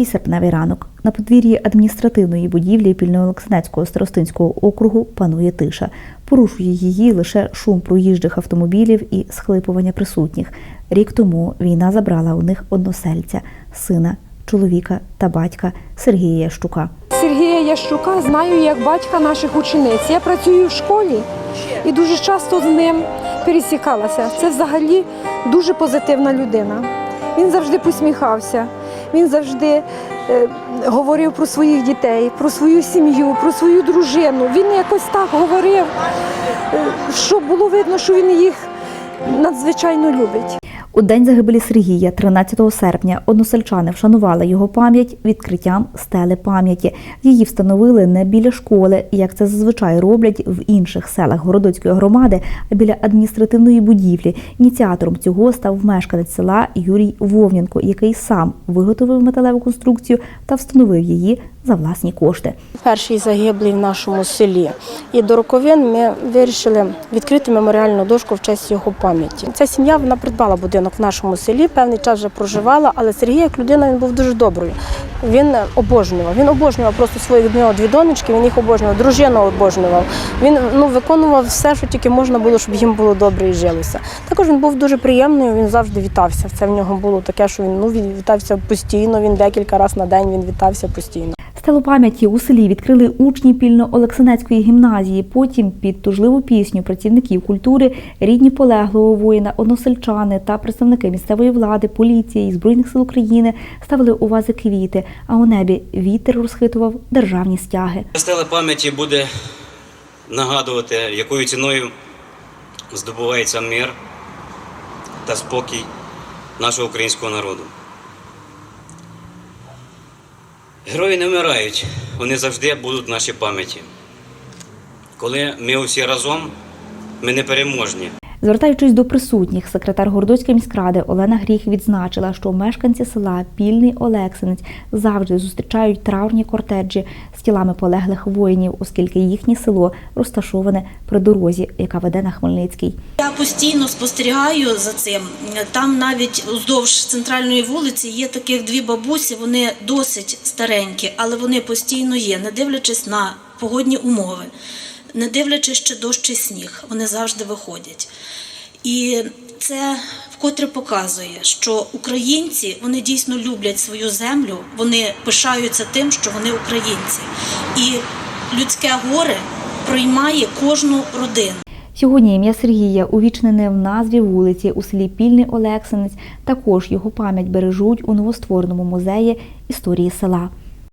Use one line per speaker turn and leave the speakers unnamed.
Тихий серпневий ранок. На подвір'ї адміністративної будівлі Пільно-Олексанецького старостинського округу панує тиша. Порушує її лише шум проїжджих автомобілів і схлипування присутніх. Рік тому війна забрала у них односельця, сина, чоловіка та батька Сергія Ящука.
Сергія Ящука знаю як батька наших учениць. Я працюю в школі і дуже часто з ним пересікалася. Це взагалі дуже позитивна людина. Він завжди посміхався, він завжди е, говорив про своїх дітей, про свою сім'ю, про свою дружину. Він якось так говорив, е, що було видно, що він їх надзвичайно любить.
У день загибелі Сергія, 13 серпня, односельчани вшанували його пам'ять відкриттям стели пам'яті. Її встановили не біля школи, як це зазвичай роблять в інших селах Городоцької громади, а біля адміністративної будівлі. Ініціатором цього став мешканець села Юрій Вовненко, який сам виготовив металеву конструкцію та встановив її за власні кошти.
перший загиблий в нашому селі. І до роковин ми вирішили відкрити меморіальну дошку в честь його пам'яті. Ця сім'я вона придбала будинок в нашому селі, певний час вже проживала, але Сергій як людина він був дуже доброю. Він обожнював. Він обожнював просто своїх дві донечки, він їх обожнював, дружину обожнював. Він ну, виконував все, що тільки можна було, щоб їм було добре і жилося. Також він був дуже приємною, він завжди вітався. Це в нього було таке, що він ну, він вітався постійно, він декілька разів на день він вітався постійно.
Стелу пам'яті у селі відкрили учні пільно-Олексанецької гімназії. Потім під тужливу пісню працівників культури, рідні полеглого воїна, односельчани та представники місцевої влади, поліції і збройних сил України ставили у вази квіти. А у небі вітер розхитував державні стяги.
Стела пам'яті буде нагадувати, якою ціною здобувається мир та спокій нашого українського народу. Герої не вмирають, вони завжди будуть в нашій пам'яті. Коли ми усі разом, ми непереможні.
Звертаючись до присутніх, секретар Гордоцької міськради Олена Гріх відзначила, що мешканці села Пільний Олексинець завжди зустрічають травні кортеджі з тілами полеглих воїнів, оскільки їхнє село розташоване при дорозі, яка веде на Хмельницький.
Я постійно спостерігаю за цим. Там навіть уздовж центральної вулиці є таких дві бабусі, вони досить старенькі, але вони постійно є, не дивлячись на погодні умови, не дивлячись, що дощ і сніг, вони завжди виходять. І це вкотре показує, що українці вони дійсно люблять свою землю, вони пишаються тим, що вони українці. І людське горе приймає кожну родину.
Сьогодні ім'я Сергія увічнене в назві вулиці у селі Пільний Олексинець. Також його пам'ять бережуть у новоствореному музеї історії села.